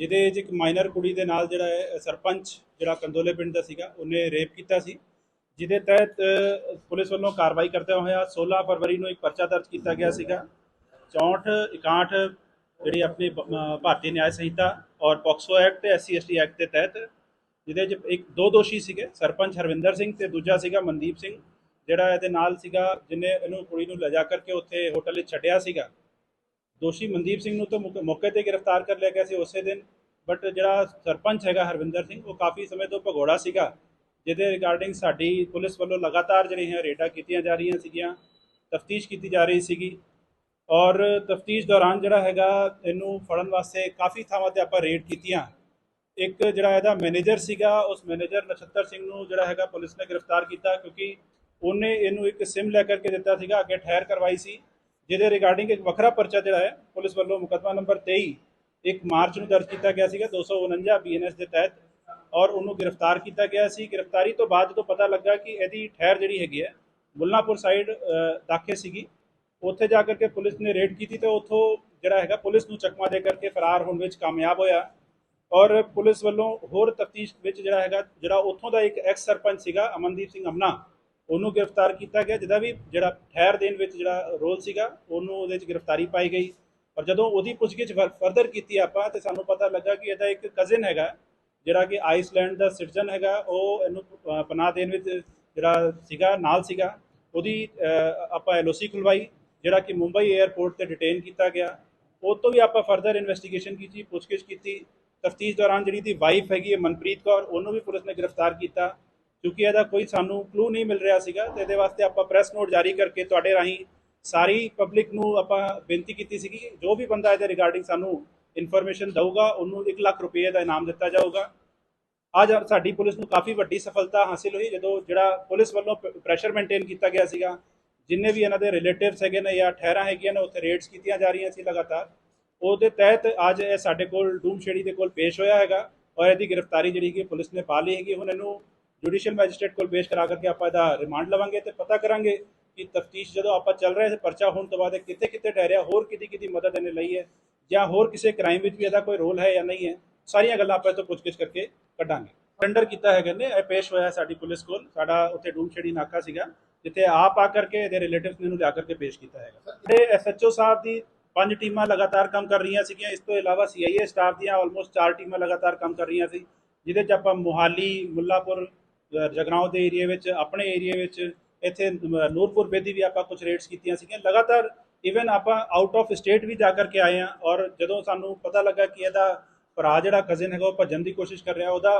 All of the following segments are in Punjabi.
ਜਿਹਦੇ 'ਚ ਇੱਕ ਮਾਈਨਰ ਕੁੜੀ ਦੇ ਨਾਲ ਜਿਹੜਾ ਹੈ ਸਰਪੰਚ ਜਿਹੜਾ ਕੰਦੋਲੇ ਪਿੰਡ ਦਾ ਸੀਗਾ, ਉਹਨੇ ਰੇਪ ਕੀਤਾ ਸੀ। ਜਿਹਦੇ ਤਹਿਤ ਪੁਲਿਸ ਵੱਲੋਂ ਕਾਰਵਾਈ ਕਰਦੇ ਹੋਇਆ 16 ਫਰਵਰੀ ਨੂੰ ਇੱਕ ਪਰਚਾ ਦਰਜ ਕੀਤਾ ਗਿਆ ਸੀਗਾ। 64 61 ਜਿਹੜੀ ਆਪਣੀ ਭਾਰਤੀ ਨਿਆਂ ਸੰਹਿਤਾ ਔਰ ਪੋਕਸੋ ਐਕਟ ਤੇ ਐਸਸੀ ਐਸਟੀ ਐਕਟ ਦੇ ਤਹਿਤ, ਜਿਹਦੇ 'ਚ ਇੱਕ, ਦੋ ਦੋਸ਼ੀ ਸੀਗੇ, ਸਰਪੰਚ ਹਰਵਿੰਦਰ ਸਿੰਘ ਤੇ ਦੂਜਾ ਸੀਗਾ ਮਨਦੀਪ ਸਿੰਘ, ਜਿਹੜਾ ਇਹਦੇ ਨਾਲ ਸੀਗਾ ਜਿਨੇ ਇਹਨੂੰ ਕੁੜੀ ਨੂੰ ਲਿਜਾ ਕਰਕੇ ਉੱਥੇ ਹੋਟਲ ਵਿੱਚ ਛੱਡਿਆ ਸੀਗਾ। ਦੋਸ਼ੀ ਮਨਦੀਪ ਸਿੰਘ ਨੂੰ ਤਾਂ ਮੌਕੇ- ਤੇ ਗ੍ਰਿਫਤਾਰ ਕਰ ਲਿਆ ਗਿਆ ਸੀ ਉਸੇ ਦਿਨ ਬਟ ਜਿਹੜਾ ਸਰਪੰਚ ਹੈਗਾ ਹਰਵਿੰਦਰ ਸਿੰਘ, ਉਹ ਕਾਫੀ ਸਮੇਂ ਤੋਂ ਭਗੌੜਾ ਸੀਗਾ, ਜਿਹਦੇ ਰਿਗਾਰਡਿੰਗ ਸਾਡੀ ਪੁਲਿਸ ਵੱਲੋਂ ਲਗਾਤਾਰ ਜਿਹੜੀਆਂ ਰੇਡਾਂ ਕੀਤੀਆਂ ਜਾ ਰਹੀਆਂ ਸੀਗੀਆਂ, ਤਫਤੀਸ਼ ਕੀਤੀ ਜਾ ਰਹੀ ਸੀਗੀ, ਔਰ ਤਫਤੀਸ਼ ਦੌਰਾਨ ਜਿਹੜਾ ਹੈਗਾ ਇਹਨੂੰ ਫੜਨ ਵਾਸਤੇ ਕਾਫੀ ਥਾਵਾਂ ਤੇ ਆਪਾਂ ਰੇਡ ਕੀਤੀਆਂ। ਇੱਕ ਜਿਹੜਾ ਇਹਦਾ ਮੈਨੇਜਰ ਸੀਗਾ, ਉਸ ਮੈਨੇਜਰ ਨਛੱਤਰ ਸਿੰਘ ਨੂੰ ਜਿਹੜਾ ਹੈਗਾ ਪੁਲਿਸ ਨੇ ਗ੍ਰਿਫਤਾਰ ਕੀਤਾ, ਕਿਉਂਕਿ ਉਹਨੇ ਇਹਨੂੰ ਇੱਕ ਸਿਮ ਲੈ ਕਰਕੇ ਦਿੱਤਾ ਸੀਗਾ, ਅੱਗੇ ਠਹਿਰ ਕਰਵਾਈ ਸੀ। ਜਿਹਦੇ ਰਿਗਾਰਡਿੰਗ ਇੱਕ ਵੱਖਰਾ ਪਰਚਾ ਜਿਹੜਾ ਹੈ, ਪੁਲਿਸ ਵੱਲੋਂ ਮੁਕੱਦਮਾ ਨੰਬਰ 23 ਇੱਕ ਮਾਰਚ ਨੂੰ ਦਰਜ ਕੀਤਾ ਗਿਆ ਸੀਗਾ 249 ਬੀਐਨਐਸ ਦੇ ਤਹਿਤ, ਔਰ ਉਹਨੂੰ ਗ੍ਰਿਫਤਾਰ ਕੀਤਾ ਗਿਆ ਸੀ। ਗ੍ਰਿਫਤਾਰੀ ਤੋਂ ਬਾਅਦ ਜਦੋਂ ਪਤਾ ਲੱਗਾ ਕਿ ਇਹਦੀ ਠਹਿਰ ਜਿਹੜੀ ਹੈਗੀ ਹੈ, ਮੁੱਲਾਂਪੁਰ ਸਾਈਡ ਦਾਖੇ ਸੀਗੀ। ਉੱਥੇ ਜਾ ਕਰਕੇ ਪੁਲਿਸ ਨੇ ਰੇਡ ਕੀਤੀ ਤੇ ਉੱਥੋਂ ਜਿਹੜਾ ਹੈਗਾ, ਪੁਲਿਸ ਨੂੰ ਚਕਮਾ ਦੇ ਕਰਕੇ ਫਰਾਰ ਹੋਣ ਵਿੱਚ ਕਾਮਯਾਬ ਹੋਇਆ। ਔਰ ਪੁਲਿਸ ਵੱਲੋਂ ਹੋਰ ਤਫਤੀਸ਼ ਵਿੱਚ ਜਿਹੜਾ ਹੈਗਾ, ਜਿਹੜਾ ਉੱਥੋਂ ਦਾ ਇੱਕ ਐਕਸ ਸਰਪੰਚ ਸੀਗਾ, ਅਮਨਦੀਪ ਸਿੰਘ ਅਮਨਾ ਉਹਨੂੰ ਗ੍ਰਿਫਤਾਰ ਕੀਤਾ ਗਿਆ ਜਿਹਦਾ ਵੀ ਜਿਹੜਾ ਠਹਿਰ ਦੇਣ ਵਿੱਚ ਜਿਹੜਾ ਰੋਲ ਸੀਗਾ ਉਹਨੂੰ ਉਹਦੇ ਵਿੱਚ ਗ੍ਰਿਫਤਾਰੀ ਪਾਈ ਗਈ। ਔਰ ਜਦੋਂ ਉਹਦੀ ਪੁੱਛਗਿੱਛ ਫਰਦਰ ਕੀਤੀ ਆਪਾਂ ਤੇ ਸਾਨੂੰ ਪਤਾ ਲੱਗਾ ਕਿ ਇਹਦਾ ਇੱਕ ਕਜ਼ਨ ਹੈਗਾ ਜਿਹੜਾ ਕਿ ਆਈਸਲੈਂਡ ਦਾ ਸਿਟੀਜ਼ਨ ਹੈਗਾ ਉਹ ਇਹਨੂੰ ਪਨਾਹ ਦੇਣ ਵਿੱਚ ਜਿਹੜਾ ਸੀਗਾ ਨਾਲ ਸੀਗਾ। ਉਹਦੀ ਅਹ, ਆਪਾਂ ਐਲਓਸੀ ਖੁਲਵਾਈ ਜਿਹੜਾ ਕਿ ਮੁੰਬਈ 에ਅਰਪੋਰਟ ਤੇ ਡਿਟੇਨ ਕੀਤਾ ਗਿਆ। ਉਹ ਤੋਂ ਵੀ ਆਪਾਂ ਫਰਦਰ ਇਨਵੈਸਟੀਗੇਸ਼ਨ ਕੀਤੀ ਪੁੱਛਗਿੱਛ ਕੀਤੀ। ਤਫਤੀਸ਼ ਦੌਰਾਨ ਜਿਹੜੀ ਦੀ ਵਾਈਫ ਹੈਗੀ ਹੈ ਮਨਪ੍ਰੀਤ ਕੌਰ ਉਹਨੂੰ ਵੀ ਪੁਲਿਸ ਨੇ ਗ੍ਰਿਫਤਾਰ ਕੀਤਾ। ਕਿਉਂਕਿ ਇਹਦਾ ਕੋਈ ਸਾਨੂੰ ਕਲੂ ਨਹੀਂ ਮਿਲ ਰਿਹਾ ਸੀਗਾ ਤੇ ਇਹਦੇ ਵਾਸਤੇ ਆਪਾਂ ਪ੍ਰੈਸ ਨੋਟ ਜਾਰੀ ਕਰਕੇ ਤੁਹਾਡੇ ਰਾਹੀਂ ਸਾਰੀ ਪਬਲਿਕ ਨੂੰ ਆਪਾਂ ਬੇਨਤੀ ਕੀਤੀ ਸੀਗੀ, ਜੋ ਵੀ ਬੰਦਾ ਇਹਦੇ ਰਿਗਾਰਡਿੰਗ ਸਾਨੂੰ ਇਨਫੋਰਮੇਸ਼ਨ ਦਊਗਾ, ਉਹਨੂੰ 1 ਲੱਖ ਰੁਪਏ ਦਾ ਇਨਾਮ ਦਿੱਤਾ ਜਾਊਗਾ। ਅੱਜ ਸਾਡੀ ਪੁਲਿਸ ਨੂੰ ਕਾਫੀ ਵੱਡੀ ਸਫਲਤਾ ਹਾਸਿਲ ਹੋਈ, ਜਦੋਂ ਜਿਹੜਾ ਪੁਲਿਸ ਵੱਲੋਂ ਪ੍ਰੈਸ਼ਰ ਮੇਨਟੇਨ ਕੀਤਾ ਗਿਆ ਸੀਗਾ। ਜਿੰਨੇ ਵੀ ਇਹਨਾਂ ਦੇ ਰਿਲੇਟਿਵਸ ਹੈਗੇ ਨੇ ਜਾਂ ਠਹਿਰਾਂ ਹੈਗੀਆਂ ਨੇ, ਉੱਥੇ ਰੇਡਸ ਕੀਤੀਆਂ ਜਾ ਰਹੀਆਂ ਸੀ ਲਗਾਤਾਰ। ਉਹਦੇ ਤਹਿਤ ਅੱਜ ਇਹ ਸਾਡੇ ਕੋਲ ਡੂਮਸ਼ੇੜੀ ਦੇ ਕੋਲ ਪੇਸ਼ ਹੋਇਆ ਹੈਗਾ ਔਰ ਇਹਦੀ ਗ੍ਰਿਫਤਾਰੀ ਜਿਹੜੀ ਕਿ ਪੁਲਿਸ ਨੇ ਪਾ ਲਈ ਹੈਗੀ। ਹੁਣ ਇਹਨੂੰ ਜੁਡੀਸ਼ੀਅਲ ਮੈਜਿਸਟ੍ਰੇਟ ਕੋਲ ਪੇਸ਼ ਕਰਾ ਕਰਕੇ ਆਪਾਂ ਇਹਦਾ ਰਿਮਾਂਡ ਲਵਾਂਗੇ ਤੇ ਪਤਾ ਕਰਾਂਗੇ ਕਿ ਤਫਤੀਸ਼ ਜਦੋਂ ਆਪਾਂ ਚੱਲ ਰਹੇ ਸੀ ਪਰਚਾ ਹੋਣ ਤੋਂ ਬਾਅਦ ਇਹ ਕਿੱਥੇ ਕਿੱਥੇ ਡਹਿਰਿਆ ਹੋਰ ਕਿਹਦੀ ਕਿਦੀ ਮਦਦ ਇਹਨੇ ਲਈ ਹੈ ਜਾਂ ਹੋਰ ਕਿਸੇ ਕ੍ਰਾਈਮ ਵਿੱਚ ਵੀ ਇਹਦਾ ਕੋਈ ਰੋਲ ਹੈ ਜਾਂ ਨਹੀਂ ਹੈ, ਸਾਰੀਆਂ ਗੱਲਾਂ ਆਪਾਂ ਇਹ ਤੋਂ ਪੁੱਛਗਿੱਛ ਕਰਕੇ ਕੱਢਾਂਗੇ। ਟੈਂਡਰ ਕੀਤਾ ਹੈਗਾ ਨੇ ਇਹ ਪੇਸ਼ ਹੋਇਆ ਸਾਡੀ ਪੁਲਿਸ ਕੋਲ, ਸਾਡਾ ਉੱਥੇ ਡੂਮ ਛੇੜੀ ਨਾਕਾ ਸੀਗਾ, ਜਿੱਥੇ ਆਪ ਆ ਕਰਕੇ ਇਹਦੇ ਰਿਲੇਟਿਵਸ ਨੇ ਇਹਨੂੰ ਲਿਆ ਕਰਕੇ ਪੇਸ਼ ਕੀਤਾ ਹੈਗਾ। ਜਿਹੜੇ ਐਸਐਚਓ ਸਾਹਿਬ ਦੀ ਪੰਜ ਟੀਮਾਂ ਲਗਾਤਾਰ ਕੰਮ ਕਰ ਰਹੀਆਂ ਸੀਗੀਆਂ, ਇਸ ਤੋਂ ਇਲਾਵਾ ਸੀਆਈਏ ਸਟਾਫ ਦੀਆਂ ਆਲਮੋਸਟ ਚਾਰ ਟੀਮਾਂ ਲਗਾਤਾਰ ਕੰਮ ਕਰ ਰਹੀਆਂ ਸੀ, ਜਿਹਦੇ ਚ ਆਪਾਂ ਮੁਹਾਲੀ, ਮੁੱਲਾਪੁਰ ਅ, ਦੇ ਏਰੀਆ ਵਿੱਚ ਆਪਣੇ ਏਰੀਆ ਵਿੱਚ ਇੱਥੇ ਨ- ਨੂਰਪੁਰ ਬੇਦੀ ਵੀ ਆਪਾਂ ਕੁਝ ਰੇਡਸ ਕੀਤੀਆਂ ਸੀਗੀਆਂ। ਲਗਾਤਾਰ ਇਵਨ ਆਪਾਂ ਆਊਟ ਆਫ ਸਟੇਟ ਵੀ ਜਾ ਕਰਕੇ ਆਏ ਆ ਔਰ ਜਦੋਂ ਸਾਨੂੰ ਪਤਾ ਲੱਗਾ ਕਿ ਇਹਦਾ ਭਰਾ ਜਿਹੜਾ ਕਜ਼ਨ ਹੈਗਾ ਉਹ ਭੱਜਣ ਦੀ ਕੋਸ਼ਿਸ਼ ਕਰ ਰਿਹਾ ਉਹਦਾ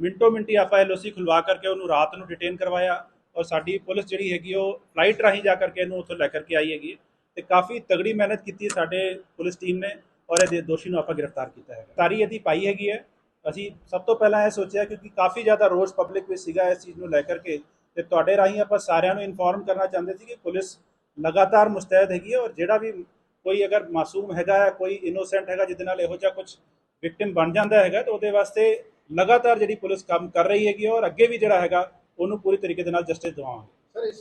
ਮਿੰਟੋ ਮਿੰਟੀ ਆਪਾਂ ਐਲਓਸੀ ਖੁਲਵਾ ਕਰਕੇ ਉਹਨੂੰ ਰਾਤ ਨੂੰ ਡਿਟੇਨ ਕਰਵਾਇਆ ਔਰ ਸਾਡੀ ਪੁਲਿਸ ਜਿਹੜੀ ਹੈਗੀ ਉਹ ਫਲਾਈਟ ਰਾਹੀਂ ਜਾ ਕਰਕੇ ਇਹਨੂੰ ਉੱਥੋਂ ਲੈ ਕਰਕੇ ਆਈ ਹੈਗੀ ਤੇ ਕਾਫੀ ਤਗੜੀ ਮਿਹਨਤ ਕੀਤੀ ਸਾਡੇ ਪੁਲਿਸ ਟੀਮ ਨੇ ਔਰ ਇਹਦੇ ਦੋਸ਼ੀ ਨੂੰ ਆਪਾਂ ਗ੍ਰਿਫਤਾਰ ਕੀਤਾ ਹੈ ਤਾਰੀ ਇਹਦੀ ਪਾਈ ਹੈਗੀ ਹੈ। ਅਸੀਂ ਸਭ ਤੋਂ ਪਹਿਲਾਂ ਇਹ ਸੋਚਿਆ ਕਿਉਂਕਿ ਕਾਫੀ ਜ਼ਿਆਦਾ ਰੋਸ ਪਬਲਿਕ ਵਿੱਚ ਸੀਗਾ ਇਸ ਚੀਜ਼ ਨੂੰ ਲੈ ਕਰਕੇ ਤੇ ਤੁਹਾਡੇ ਰਾਹੀਂ ਆਪਾਂ ਸਾਰਿਆਂ ਨੂੰ ਇਨਫੋਰਮ ਕਰਨਾ ਚਾਹੁੰਦੇ ਸੀ ਕਿ ਪੁਲਿਸ ਲਗਾਤਾਰ ਮੁਸਤੈਦ ਹੈਗੀ ਹੈ ਔਰ ਜਿਹੜਾ ਵੀ ਕੋਈ ਅਗਰ ਮਾਸੂਮ ਹੈਗਾ ਹੈ ਕੋਈ ਇਨੋਸੈਂਟ ਹੈਗਾ ਜਿਹਦੇ ਨਾਲ ਇਹੋ ਜਿਹਾ ਕੁਝ ਵਿਕਟਿਮ ਬਣ ਜਾਂਦਾ ਹੈਗਾ ਤਾਂ ਉਹਦੇ ਵਾਸਤੇ ਲਗਾਤਾਰ ਜਿਹੜੀ ਪੁਲਿਸ ਕੰਮ ਕਰ ਰਹੀ ਹੈਗੀ ਔਰ ਅੱਗੇ ਵੀ ਜਿਹੜਾ ਹੈਗਾ ਉਹਨੂੰ ਪੂਰੀ ਤਰੀਕੇ ਦੇ ਨਾਲ ਜਸਟਿਸ ਦਿਵਾਵਾਂਗੇ। ਸਰ